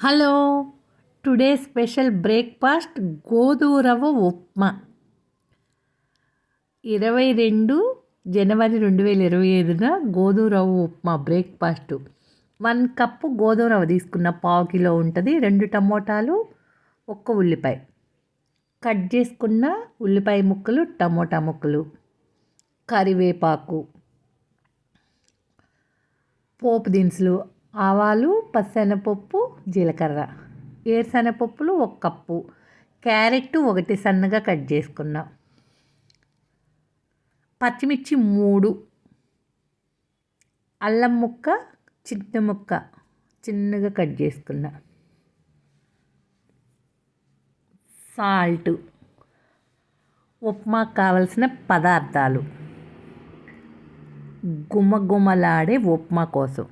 Hello. Today special breakfast గోధుమ రవ్వ ఉప్మా. ఇరవై రెండు జనవరి రెండు వేల ఇరవై ఐదున గోధుమ రవ్వ ఉప్మా బ్రేక్ఫాస్ట్. వన్ కప్పు గోధుమ రవ్వ తీసుకున్న పావు కిలో ఉంటుంది రెండు టమోటాలు ఒక్క ఉల్లిపాయ. కట్ చేసుకున్న ఉల్లిపాయ ముక్కలు టమోటా ముక్కలు. కరివేపాకు. పోపు దినుసులు ఆవాలు పచ్చనపప్పు జీలకర్ర. ఏరుశనగపప్పులు ఒక కప్పు. క్యారెట్ ఒకటి సన్నగా కట్ చేసుకున్నా. పచ్చిమిర్చి మూడు. అల్లం ముక్క చిన్న ముక్క చిన్నగా కట్ చేసుకున్నా. సాల్ట్. ఉప్మా కావలసిన పదార్థాలు. గుమగుమలాడే ఉప్మా కోసం.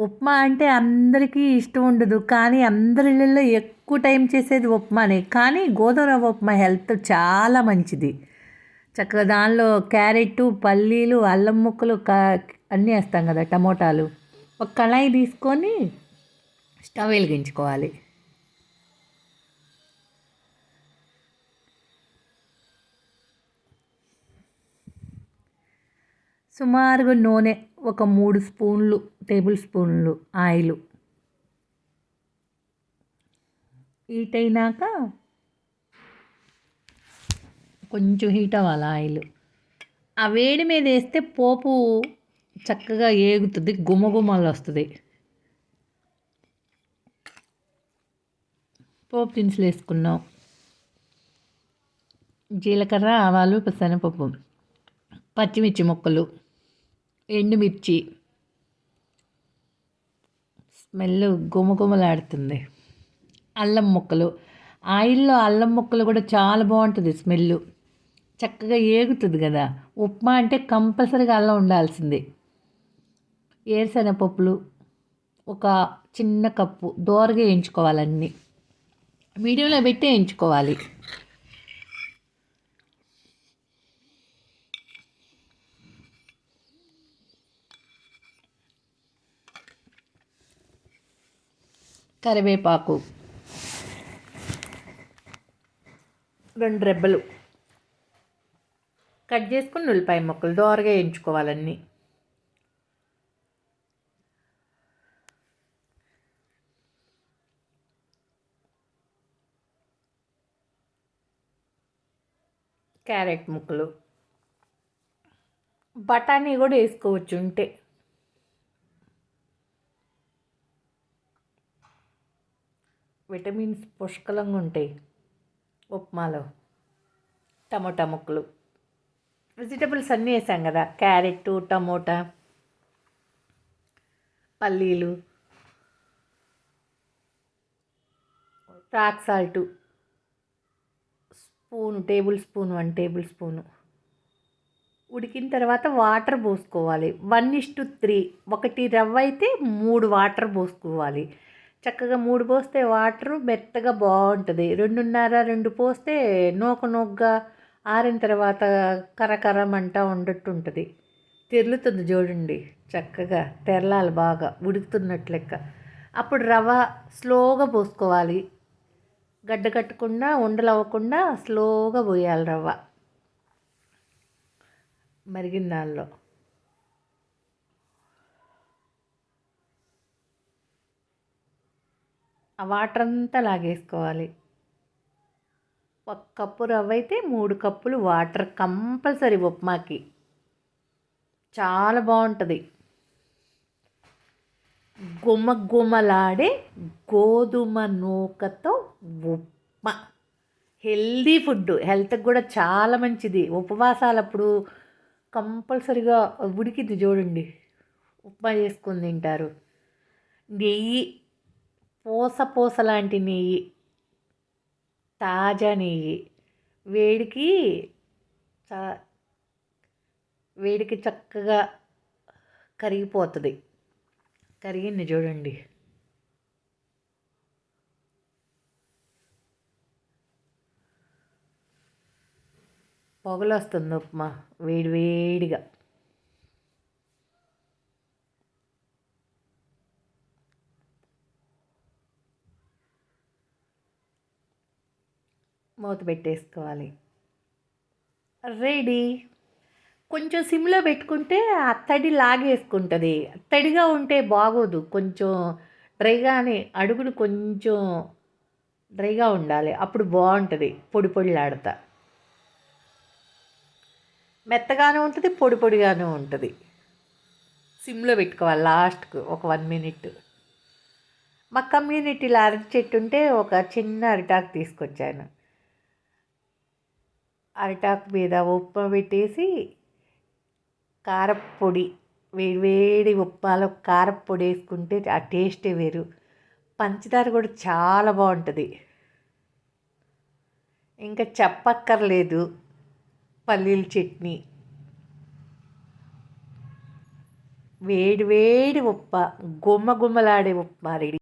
ఉప్మా అంటే అందరికీ ఇష్టం ఉండదు కానీ అందరిలో ఎక్కువ టైం చేసేది ఉప్మానే. కానీ గోధుమ ఉప్మా హెల్త్ చాలా మంచిది. చక్కగా దానిలో క్యారెట్ పల్లీలు అల్లం ముక్కలు కా అన్నీ వేస్తాం కదా టమోటాలు. ఒక కళాయి తీసుకొని స్టవ్ వెలిగించుకోవాలి. సుమారుగా నూనె ఒక మూడు స్పూన్లు టేబుల్ స్పూన్లు ఆయిల్. హీట్ అయినాక కొంచెం హీట్ అవ్వాలి ఆయిల్. ఆ వేడి మీద వేస్తే పోపు చక్కగా ఏగుతుంది గుమగుమలు వస్తుంది. పోపు దినుసులు వేసుకున్నాం. జీలకర్ర ఆవాలు పచ్చనపప్పు పచ్చిమిర్చి ముక్కలు. ఎండుమిర్చి. స్మెల్ గుమగుమలాడుతుంది. అల్లం ముక్కలు. ఆయిల్లో అల్లం ముక్కలు కూడా చాలా బాగుంటుంది స్మెల్ చక్కగా ఏగుతుంది కదా. ఉప్మా అంటే కంపల్సరీగా అల్లం ఉండాల్సిందే. ఏరుశనగపప్పులు ఒక చిన్న కప్పు. దోరగా వేయించుకోవాలన్నీ మీడియంలో పెట్టి వేయించుకోవాలి. కరివేపాకు. రెండు రెబ్బలు. కట్ చేసుకుని ఉల్లిపాయ ముక్కలు దోరగా వేయించుకోవాలన్నీ. క్యారెట్ ముక్కలు. బఠానీ కూడా వేసుకోవచ్చు ఉంటే. విటమిన్స్ పుష్కలంగా ఉంటాయి. ఉప్మాలో టమోటా ముక్కలు. వెజిటబుల్స్ అన్నీ వేసాం కదా క్యారెట్ టమోటా పల్లీలు rock salt spoon table spoon one table spoon. ఉడికిన తర్వాత వాటర్ పోసుకోవాలి. One is to three. ఒకటి రవ్వ అయితే మూడు వాటర్ పోసుకోవాలి. చక్కగా మూడు పోస్తే వాటరు మెత్తగా బాగుంటుంది రెండున్నర రెండు పోస్తే నూక నూకగా ఆరిన తర్వాత కరకరమంట ఉండట్టు ఉంటుంది తెరులుతుంది చూడండి చక్కగా తెరలాలి బాగా ఉడుకుతున్నట్లు లెక్క. అప్పుడు రవ్వ స్లోగా పోసుకోవాలి. గడ్డ కట్టకుండా ఉండలు అవ్వకుండా స్లోగా పోయాలి రవ్వ. మరిగిన దానిలో. ఆ వాటర్ అంతా లాగేసుకోవాలి. ఒక కప్పు రవ్వ అయితే మూడు కప్పులు వాటర్ కంపల్సరీ ఉప్మాకి. చాలా బాగుంటుంది. గుమ్మ గుమ్మలాడే గోధుమ నూకతో ఉప్మా. హెల్దీ ఫుడ్ హెల్త్కి కూడా చాలా మంచిది. ఉపవాసాలప్పుడు కంపల్సరిగా ఉడికింది చూడండి. ఉప్మా చేసుకొని తింటారు. నెయ్యి పూస పూస లాంటి నెయ్యి తాజా నెయ్యి. వేడికి చ వేడికి చక్కగా కరిగిపోతుంది. కరిగింది చూడండి. పొగలు వస్తుంది ఉప్మా వేడి వేడిగా. మూత పెట్టేసుకోవాలి. రెడీ. కొంచెం సిమ్లో పెట్టుకుంటే ఆ తడి లాగేసుకుంటుంది. తడిగా ఉంటే బాగోదు. కొంచెం డ్రైగానే అడుగులు కొంచెం డ్రైగా ఉండాలి. అప్పుడు బాగుంటుంది పొడి పొడిలాడతా. మెత్తగానే ఉంటుంది పొడి పొడిగానే ఉంటుంది. సిమ్లో పెట్టుకోవాలి లాస్ట్కు ఒక వన్ మినిట్. మా కమ్యూనిటీలో అరటి చెట్టు ఉంటే ఒక చిన్న అరిటాకు తీసుకొచ్చాను. అరిటాకు మీద ఉప్మా పెట్టేసి కారపొడి వేడివేడి ఉప్పాలో కారపొడి వేసుకుంటే ఆ టేస్టే వేరు. పంచదార కూడా చాలా బాగుంటుంది. ఇంకా చెప్పక్కర్లేదు పల్లీల చట్నీ. వేడివేడి ఉప్ప గుమ్మ గుమ్మలాడే ఉప్మా రెడీ.